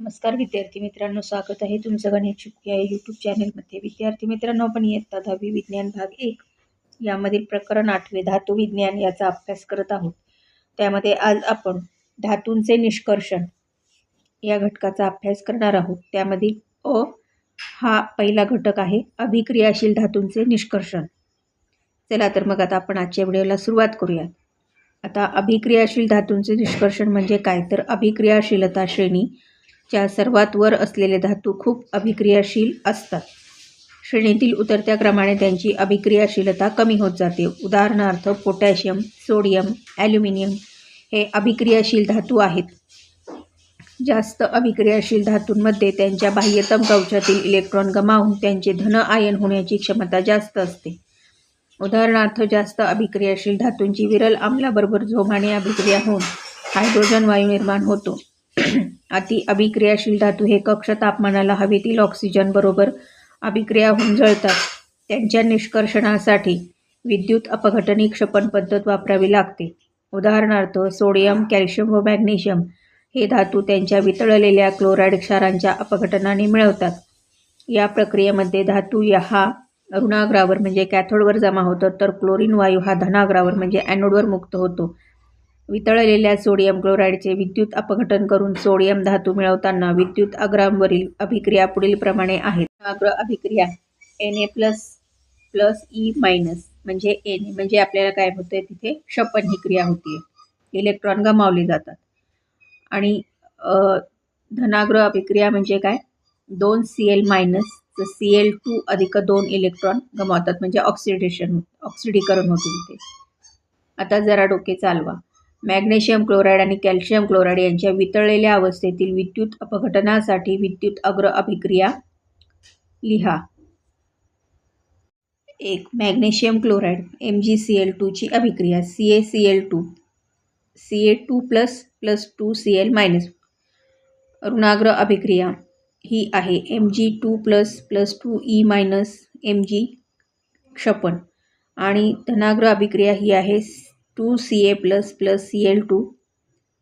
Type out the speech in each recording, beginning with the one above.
नमस्कार विद्यार्थी मित्रांनो स्वागत आहे तुमचं गणेश चुकी आहे यूट्यूब चॅनलमध्ये विद्यार्थी मित्रांनो आपण इयत्ता दहावी विज्ञान भाग एक यामधील प्रकरण आठवे धातू विज्ञान याचा अभ्यास करत आहोत. त्यामध्ये आज आपण धातूंचे निष्कर्षण या घटकाचा अभ्यास करणार आहोत. त्यामधील अ हा पहिला घटक आहे अभिक्रियाशील धातूंचे निष्कर्षण. चला तर मग आता आपण आजच्या व्हिडिओला सुरुवात करूयात. आता अभिक्रियाशील धातूंचे निष्कर्षण म्हणजे काय? तर अभिक्रियाशीलता श्रेणी च्या सर्वात वर असलेले धातू खूप अभिक्रियाशील असतात. श्रेणीतील उतरत्या क्रमाने त्यांची अभिक्रियाशीलता कमी होत जाते. उदाहरणार्थ पोटॅशियम सोडियम ॲल्युमिनियम हे अभिक्रियाशील धातू आहेत. जास्त अभिक्रियाशील धातूंमध्ये त्यांच्या बाह्यतम कवचातील इलेक्ट्रॉन गमावून त्यांचे धन आयन होण्याची क्षमता जास्त असते. उदाहरणार्थ जास्त अभिक्रियाशील धातूंची विरल आम्लाबरोबर झोमाने अभिक्रिया होऊन हायड्रोजन वायू निर्माण होतो. अति अभिक्रियाशील धातू हे कक्ष तापमानाला हवेतील ऑक्सिजन बरोबर अभिक्रिया होऊन जळतात. त्यांच्या निष्कर्षणासाठी विद्युत अपघटनी क्षपण पद्धत वापरावी लागते. उदाहरणार्थ सोडियम कॅल्शियम व मॅग्नेशियम हे धातू त्यांच्या वितळलेल्या क्लोराईड क्षारांच्या अपघटनाने मिळवतात. या प्रक्रियेमध्ये धातू या हा ऋणाग्रावर म्हणजे कॅथोडवर जमा होतो तर क्लोरीन वायू हा धनाग्रावर म्हणजे ॲनोडवर मुक्त होतो. वितळलेल्या सोडियम क्लोराईडचे विद्युत अपघटन करून सोडियम धातू मिळवताना विद्युत अग्रांवरील अभिक्रिया पुढीलप्रमाणे आहेत. अग्र अभिक्रिया N A plus plus e minus म्हणजे एन ए म्हणजे आपल्याला काय होतं तिथे? क्षपण ही क्रिया होती इलेक्ट्रॉन गमावले जातात. आणि धनाग्र अभिक्रिया म्हणजे काय? दोन C L minus C L two अधिक दोन इलेक्ट्रॉन गमावतात. म्हणजे ऑक्सिडेशन ऑक्सिडीकरण होते तिथे. आता जरा डोके चालवा. मॅग्नेशियम क्लोराईड आणि कॅल्शियम क्लोराईड यांच्या वितळलेल्या अवस्थेतील विद्युत अपघटनासाठी विद्युत अग्र अभिक्रिया लिहा. एक magnesium chloride M G C L टूची अभिक्रिया C A C L two C A two plus plus two C L minus ऋणाग्र अभिक्रिया ही आहे M G two plus plus two e minus M G क्षपण. आणि धनाग्र अभिक्रिया ही आहे two C A plus plus C L two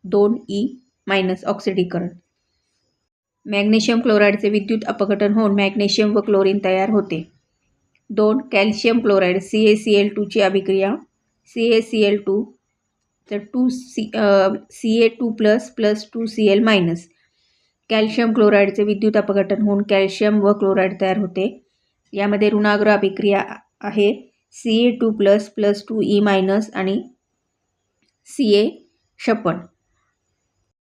दोन E minus ऑक्सिडीकरण मॅग्नेशियम क्लोराईडचे विद्युत अपघटन होऊन मॅग्नेशियम व क्लोरीन तयार होते. दोन calcium chloride C A C L टूची अभिक्रिया. C A C L two तर two C C A two plus plus two C L minus calcium क्लोराईडचे विद्युत अपघटन होऊन कॅल्शियम व क्लोराईड तयार होते. यामध्ये ऋणाग्र अभिक्रिया आहे. C A two plus plus two e minus आणि सी ए छप्पन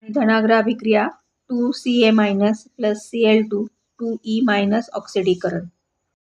धनाग्र अभिक्रिया two C A minus plus C L two two e minus ऑक्सिडीकरण